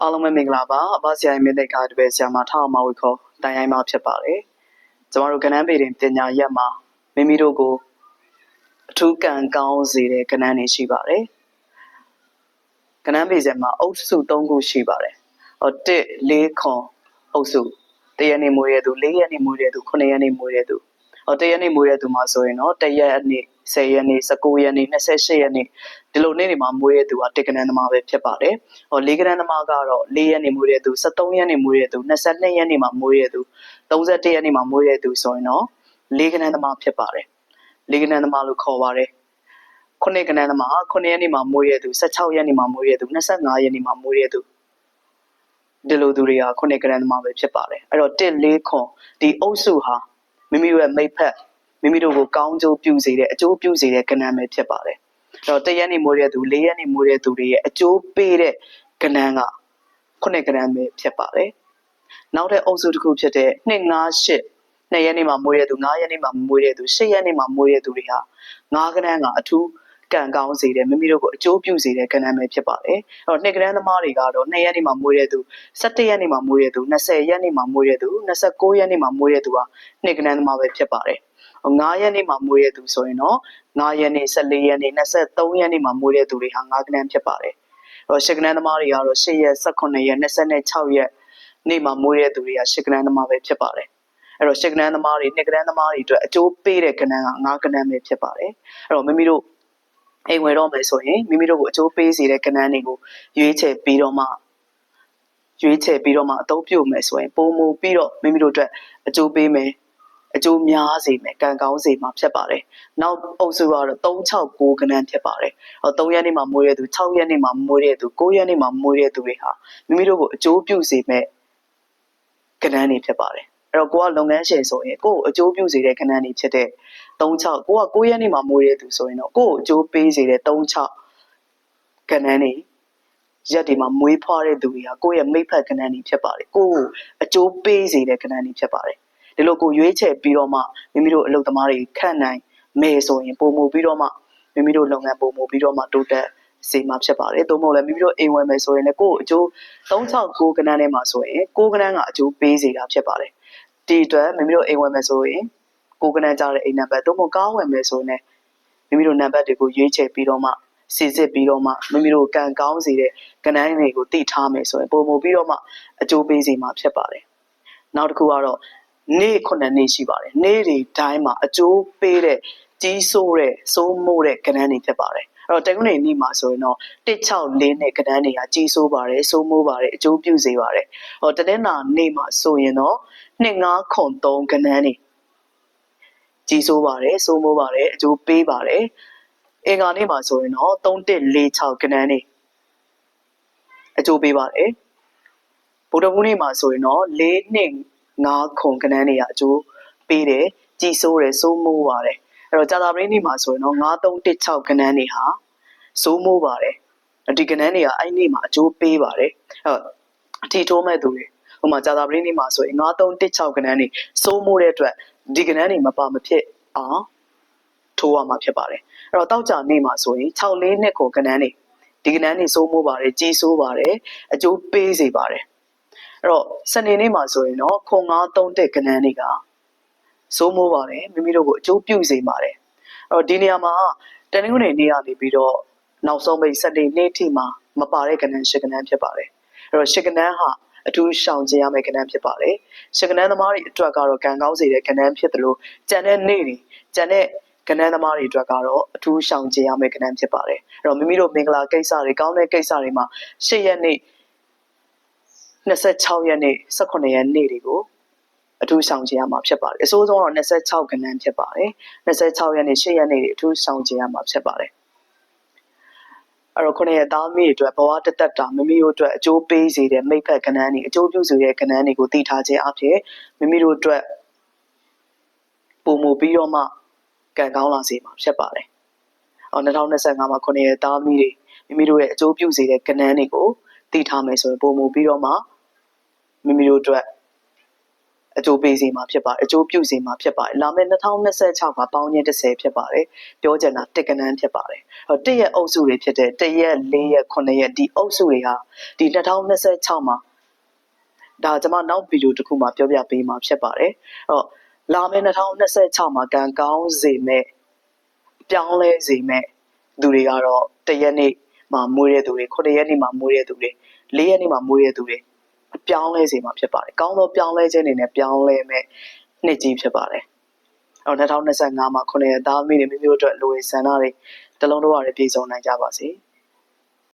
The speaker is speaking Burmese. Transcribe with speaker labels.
Speaker 1: အားလုံးပဲမင်္ဂလာပါအဘဆရာမင်းသိက္ခာတပည့်ဆရာမထောက်အမဝေခေါ်တိုင်ရိုင်းမှာဖြစ်ပါတယ်ကျမတို့ကဏ္ဍပေတင်ပညာရက်မှာမိမိတို့ကိုအထူးကံကောင်းစေတဲ့ကဏ္ဍတွေရှိပါတယ်ကဏ္ဍပေစမှာအုပ်စု၃ခုရှိပါတယ်ဟော1 4ခွန်အုပ်စုတရက်နေမွေးရသူ၄ရက်နေမွေးရသူ9ရက်နေမွေးရသူ ဟောတရက်နေမွေးရသူမှာဆိုရင်တော့တရက်နေ့10ရက်နေ့19ရက်နေ့28ရက်နေ့ဒီလိုနေ့တွေမှာမွေးရသူကတက်ကနန်းသမားပဲဖြစ်ပါတယ်။ဟော၄ကနန်းသမားကတော့၄ရက်နေ့မွေးရသူ73ရက်နေ့မွေးရသူ22ရက်နေ့မှာမွေးရသူ31ရက်နေ့မှာမွေးရသူဆိုရင်တော့၄ကနန်းသမားဖြစ်ပါတယ်။၄ကနန်းသမားလို့ခေါ်ပါတယ်။ခုနှစ်ကနန်းသမား9ရက်နေ့မှာမွေးရသူ16ရက်နေ့မှာမွေးရသူ25ရက်နေ့မှာမွေးရသူဒီလိုသူတွေကခုနှစ်ကနန်းသမားပဲဖြစ်ပါတယ်။အဲ့တော့1 4ခွန်ဒီအုပ်စုဟာ မိမိတို့ရဲ့မိဖက်မိမိတို့ကိုကောင်းကျိုးပြုစေတဲ့အကျိုးပြုစေတဲ့ကဏ္ဍပဲဖြစ်ပါတယ်။အဲ့တော့တရက်နေမိုးတဲ့သူ၄ရက်နေမိုးတဲ့သူတွေရဲ့အကျိုးပေးတဲ့ကဏ္ဍကခုနှစ်ကဏ္ဍပဲဖြစ်ပါတယ်။နောက်တဲ့အုပ်စုတစ်ခုဖြစ်တဲ့2 5 8နှစ်ရက်နေမှာမွေးတဲ့သူ9ရက်နေမှာမွေးတဲ့သူ10ရက်နေမှာမွေးတဲ့သူတွေဟာ9ကဏ္ဍကအထူး ကံကောင်းစေတယ်မိမိတို့ကိုအကျိုးပြုစေတဲ့ကဏ္ဍပဲဖြစ်ပါတယ်။အဲ့တော့နှစ်ကဏ္ဍသမားတွေကတော့2ရက်နေမှာမွေးတဲ့သူ17ရက်နေမှာမွေးတဲ့သူ20ရက်နေမှာမွေးတဲ့သူ29ရက်နေမှာမွေးတဲ့သူဟာနှစ်ကဏ္ဍသမားပဲဖြစ်ပါတယ်။9ရက်နေ့မှာမွေးတဲ့သူဆိုရင်တော့9ရက်နေ့14ရက်နေ့23ရက်နေ့မှာမွေးတဲ့သူတွေဟာ9ကနန်းဖြစ်ပါတယ်။အဲ့တော့ရှစ်ကနန်းသမားတွေကတော့10ရက်18ရက်26ရက်နေ့မှာမွေးတဲ့သူတွေကရှစ်ကနန်းသမားပဲဖြစ်ပါတယ်။အဲ့တော့ရှစ်ကနန်းသမားတွေနှစ်ကနန်းသမားတွေအတွက်အကျိုးပေးတဲ့ကနန်းက9ကနန်းပဲဖြစ်ပါတယ်။အဲ့တော့မိမိတို့ အိမ်ဝယ်တော့မယ်ဆိုရင်မိမိတို့ကိုအကျိုးပေးစေတဲ့ကဏ္ဍတွေကိုရွေးချယ်ပြီးတော့မှရွေးချယ်ပြီးတော့မှအသုံးပြုမယ်ဆိုရင်ပုံမူပြီးတော့မိမိတို့အတွက်အကျိုးပေးမယ်အကျိုးများစေမယ်ကံကောင်းစေမှာဖြစ်ပါတယ်။နောက်အုပ်စုကတော့369ကဏ္ဍဖြစ်ပါတယ်။ဟော3ရက်နေ့မှာမွေးတဲ့သူ6ရက်နေ့မှာမွေးတဲ့သူ9ရက်နေ့မှာမွေးတဲ့သူတွေဟာမိမိတို့ကိုအကျိုးပြုစေမဲ့ကဏ္ဍတွေဖြစ်ပါတယ်။ အဲ့တော့ကိုကလုပ်ငန်းရှင်ဆိုရင်ကိုကိုအကျိုးပြုစေတဲ့ကဏ္ဍတွေဖြစ်တဲ့36ကိုက9ရက်နေ့မှာမွေးတဲ့သူဆိုရင်တော့ကိုကိုအကျိုးပေးစေတဲ့36ကဏ္ဍတွေရက်ဒီမှာမွေးဖွားတဲ့သူတွေဟာကိုယ့်ရဲ့မိဖက်ကဏ္ဍတွေဖြစ်ပါတယ်ကိုကိုအကျိုးပေးစေတဲ့ကဏ္ဍတွေဖြစ်ပါတယ်ဒီလိုကိုရွေးချယ်ပြီးတော့မှမိမိတို့အလုပ်သမားတွေခန့်နိုင်မယ်ဆိုရင်ပုံမှုပြီးတော့မှမိမိတို့လုပ်ငန်းပုံမှုပြီးတော့မှတိုးတက် စေမှာဖြစ်ပါတယ်။သို့မဟုတ်လည်းမိမိတို့အိမ်ဝယ်မယ်ဆိုရင်လည်းကိုယ့်အကျိုး369ကဏ္ဍထဲမှာဆိုရင်6ကဏ္ဍကအကျိုးပေးစေတာဖြစ်ပါတယ်။ဒီအတွက်မိမိတို့အိမ်ဝယ်မယ်ဆိုရင်6ကဏ္ဍကြတဲ့အိမ်နံပါတ်သို့မဟုတ်ကားဝယ်မယ်ဆိုရင်လည်းမိမိတို့နံပါတ်တွေကိုရွေးချယ်ပြီးတော့မှစီစစ်ပြီးတော့မှမိမိတို့ကံကောင်းစေတဲ့ကဏ္ဍတွေကိုတည်ထားမယ်ဆိုရင်ပုံမှုပြီးတော့မှအကျိုးပေးစေမှာဖြစ်ပါတယ်။နောက်တစ်ခုကတော့နေ့ခုနှစ်နေ့ရှိပါတယ်နေ့တွေတိုင်းမှာအကျိုးပေးတဲ့ကြီးစိုးတဲ့စိုးမိုးတဲ့ကဏ္ဍတွေဖြစ်ပါတယ်အဲ့ တော့တက္ကသိုလ်နေ့မှာဆိုရင်တော့164နဲ့ကဏ္ဍတွေကကြီးစိုးပါတယ်စိုးမိုးပါတယ်အကျိုးပြုစေပါတယ်ဟောတနင်္လာနေ့မှာဆိုရင်တော့25ခွန်3ကဏ္ဍတွေကြီးစိုးပါတယ်စိုးမိုးပါတယ်အကျိုးပေးပါတယ်အင်္ဂါနေ့မှာဆိုရင်တော့3146ကဏ္ဍတွေအကျိုးပေးပါတယ်ဗုဒ္ဓဘူးနေ့မှာဆိုရင်တော့4နှစ်ငါးခုံကနန်းတွေကအကျိုးပေးတယ်ကြည်ဆိုးတယ်စိုးမိုးပါတယ်အဲ့တော့ကြာသာပရင်းနေ့မှာဆိုရင်တော့9316ကနန်းတွေဟာ စိုးမိုးပါတယ်ဒီကနန်းတွေကအဲ့နေ့မှာအကျိုးပေးပါတယ်အဲ့တော့အထီထိုးမဲ့သူတွေဟိုမှာကြာသာပရင်းနေ့မှာဆိုရင်9316ကနန်းတွေစိုးမိုးတဲ့အတွက်ဒီကနန်းတွေမပါမဖြစ်အောင်ထိုးရမှာဖြစ်ပါတယ်အဲ့တော့တောက်ကြနေ့မှာဆိုရင်6လေးနှစ်ကိုကနန်းတွေဒီကနန်းတွေစိုးမိုးပါတယ်ကြီးစိုးပါတယ်အကျိုးပေးစေပါတယ်အဲ့တော့စနေနေ့မှာဆိုရင်တော့ခွန်931ကဏ္ဍတွေကစိုးမိုးပါတယ်မိမိတို့ကိုအကျိုးပြုစေပါတယ်အဲ့တော့ဒီနေရာမှာတနင်္ဂနွေနေ့ကနေပြီးတော့ နောက်ဆုံးပိတ်စနေနေ့ထိမှာမပါတဲ့ကဏ္ဍရှစ်ကဏ္ဍဖြစ်ပါတယ်အဲ့တော့ရှစ်ကဏ္ဍဟာအထူးရှောင်ကျဉ်ရမယ့်ကဏ္ဍဖြစ်ပါတယ်ရှစ်ကဏ္ဍသမားတွေအတွက်ကတော့ကံကောင်းစေတဲ့ကဏ္ဍဖြစ်တယ်လို့ကြံတဲ့နေ့တွေကြံတဲ့ကဏ္ဍသမားတွေအတွက်ကတော့အထူးရှောင်ကျဉ်ရမယ့်ကဏ္ဍဖြစ်ပါတယ်အဲ့တော့မိမိတို့မင်္ဂလာကိစ္စတွေကောင်းတဲ့ကိစ္စတွေမှာရှစ်ရက်နေ့26ရက်နေ့18ရက်နေ့တွေကိုအထူးဆောင်ကျင်ရမှာဖြစ်ပါတယ်အစိုးဆုံးတော့26ကဏ္ဍဖြစ်ပါတယ်26ရက်နေ့10ရက်နေ့တွေအထူးဆောင်ကျင်ရမှာဖြစ်ပါတယ် အဲ့တော့ခုနှစ်ရက်သားမိတွေအတွက်ဘဝတသက်တာမိမိတို့အတွက်အကျိုးပေးစေတဲ့မိဖက်ကဏ္ဍတွေအကျိုးပြုစေတဲ့ကဏ္ဍတွေကိုတည်ထားခြင်းအဖြစ်မိမိတို့အတွက်ပုံမူပြီးတော့မှကံကောင်းလာစေမှာဖြစ်ပါတယ်။အော်2025မှာခုနှစ်ရက်သားမိတွေမိမိတို့ရဲ့အကျိုးပြုစေတဲ့ကဏ္ဍတွေကိုတည်ထားမယ်ဆိုရင်ပုံမူပြီးတော့မှမိမိတို့အတွက် အကျိုးပေးစေမှာဖြစ်ပါတယ်အကျိုးပြုစေမှာဖြစ်ပါတယ်လာမယ့်2026မှာပေါင်းချင်း30ဖြစ်ပါတယ်ပြောချင်တာတစ်ကနန်းဖြစ်ပါတယ်ဟိုတစ်ရက်အုပ်စုတွေဖြစ်တဲ့တစ်ရက်၄ရက်9ရက်ဒီအုပ်စုတွေဟာဒီ2026မှာဒါကျွန်မနောက်ဗီဒီယိုတစ်ခုမှာပြောပြပေးမှာဖြစ်ပါတယ်အဲ့တော့လာမယ့်2026မှာကံကောင်းစေမဲ့ပြောင်းလဲစေမဲ့သူတွေကတော့တရက်နေ့မှာမွေးတဲ့သူတွေ9ရက်နေ့မှာမွေးတဲ့သူတွေ4ရက်နေ့မှာမွေးတဲ့သူတွေအ ပြောင်းလဲစေမှာဖြစ်ပါတယ်။ကောင်းသောပြောင်းလဲခြင်းတွေနဲ့ပြောင်းလဲမဲ့နှစ်ကြီးဖြစ်ပါတယ်။အော်2025မှာ9ရက်သားမိတွေမျိုးမျိုးအတွက်လိုရဆန္ဒတွေတလုံးတော့ရပြည့်စုံနိုင်ကြပါစေ။